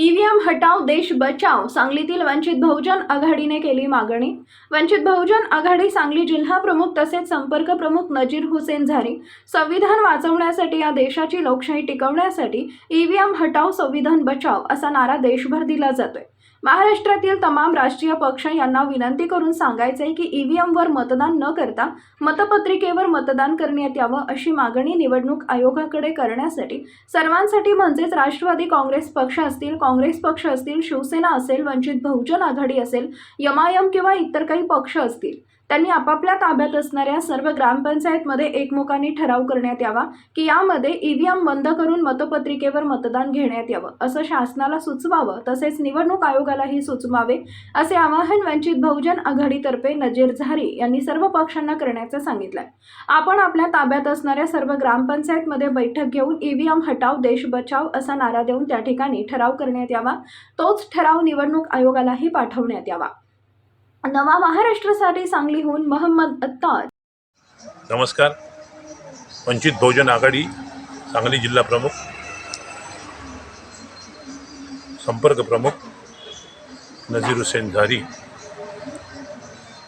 EVM हटाव देश बचाव सांगलीतील वंचित बहुजन आघाडीने केली मागणी. वंचित बहुजन आघाडी सांगली जिल्हा प्रमुख तसेच संपर्क प्रमुख नजीर हुसेन झारी संविधान वाचवण्यासाठी या देशाची लोकशाही टिकवण्यासाठी ईव्हीएम हटाव संविधान बचाव असा नारा देशभर दिला जातोय. महाराष्ट्रातील तमाम राष्ट्रीय पक्ष यांना विनंती करून सांगायचंय की ईव्हीएमवर मतदान न करता मतपत्रिकेवर मतदान करण्यात यावं अशी मागणी निवडणूक आयोगाकडे करण्यासाठी सर्वांसाठी म्हणजेच राष्ट्रवादी काँग्रेस पक्ष असतील काँग्रेस पक्ष असतील शिवसेना असेल वंचित बहुजन आघाडी असेल यमायम किंवा इतर काही पक्ष असतील. त्यांनी आपापल्या ताब्यात असणाऱ्या सर्व ग्रामपंचायतमध्ये एकमुखाने ठराव करण्यात यावा की यामध्ये ईव्हीएम बंद करून मतपत्रिकेवर मतदान घेण्यात यावं असं शासनाला सुचवावं तसेच निवडणूक आयोगालाही सुचवावे असे आवाहन वंचित बहुजन आघाडीतर्फे नजीर झारी यांनी सर्व पक्षांना करण्याचं सांगितलंय. आपण आपल्या ताब्यात असणाऱ्या सर्व ग्रामपंचायतमध्ये बैठक घेऊन ईव्हीएम हटाव देश बचाव असा नारा देऊन त्या ठिकाणी ठराव करण्यात यावा तोच ठराव निवडणूक आयोगालाही पाठवण्यात यावा. नवा महाराष्ट्रासाठी सांगलीहून मोहम्मद अत्तार. नमस्कार. वंचित बहुजन आघाडी सांगली जिल्हा प्रमुख संपर्क प्रमुख नजीर हुसेन झारी.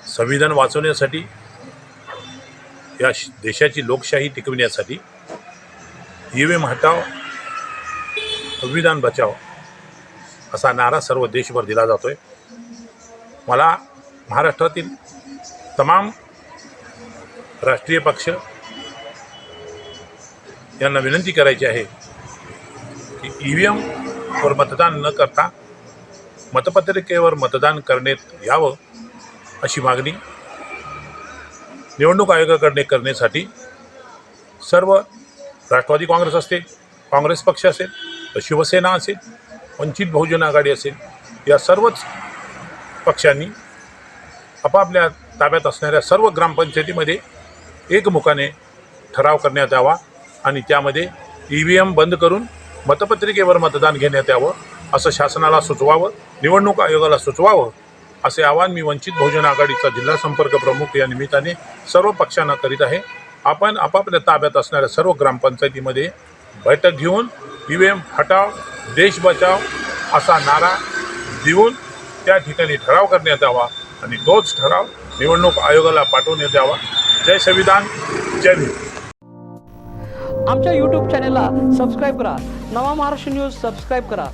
संविधान वाचवण्यासाठी या देशाची लोकशाही टिकविण्यासाठी ई एम हटाव संविधान बचाव असा नारा सर्व देशभर दिला जातो आहे मला महाराष्ट्रातील तमाम राष्ट्रीय पक्ष यांना विनंती करायची आहे की ई व्ही एमवर मतदान न करता मतपत्रिकेवर मतदान करण्यात यावं अशी मागणी निवडणूक आयोगाकडे करण्यासाठी सर्व राष्ट्रवादी काँग्रेस असते काँग्रेस पक्ष असेल शिवसेना असेल वंचित बहुजन आघाडी असेल या सर्वच पक्षांनी आपापल्या ताब्यात असणाऱ्या सर्व ग्रामपंचायतीमध्ये एकमुखाने ठराव करण्यात यावा आणि त्यामध्ये ई व्ही एम बंद करून मतपत्रिकेवर मतदान घेण्यात यावं असं शासनाला सुचवावं निवडणूक आयोगाला सुचवावं असे आवाहन मी वंचित बहुजन आघाडीचा जिल्हा संपर्क प्रमुख या निमित्ताने सर्व पक्षांना करीत आहे. आपण आपापल्या ताब्यात असणाऱ्या सर्व ग्रामपंचायतीमध्ये बैठक घेऊन ई व्ही एम हटाव देश बचाव असा नारा देऊन त्या ठिकाणी ठराव करण्यात यावा. आणि तोच ठराव निवडणूक आयोगाला पाठवून द्यावा. जय संविधान जय भीम. आमच्या यूट्यूब चॅनेलला सबस्क्राईब करा. नवा महाराष्ट्र न्यूज सबस्क्राईब करा.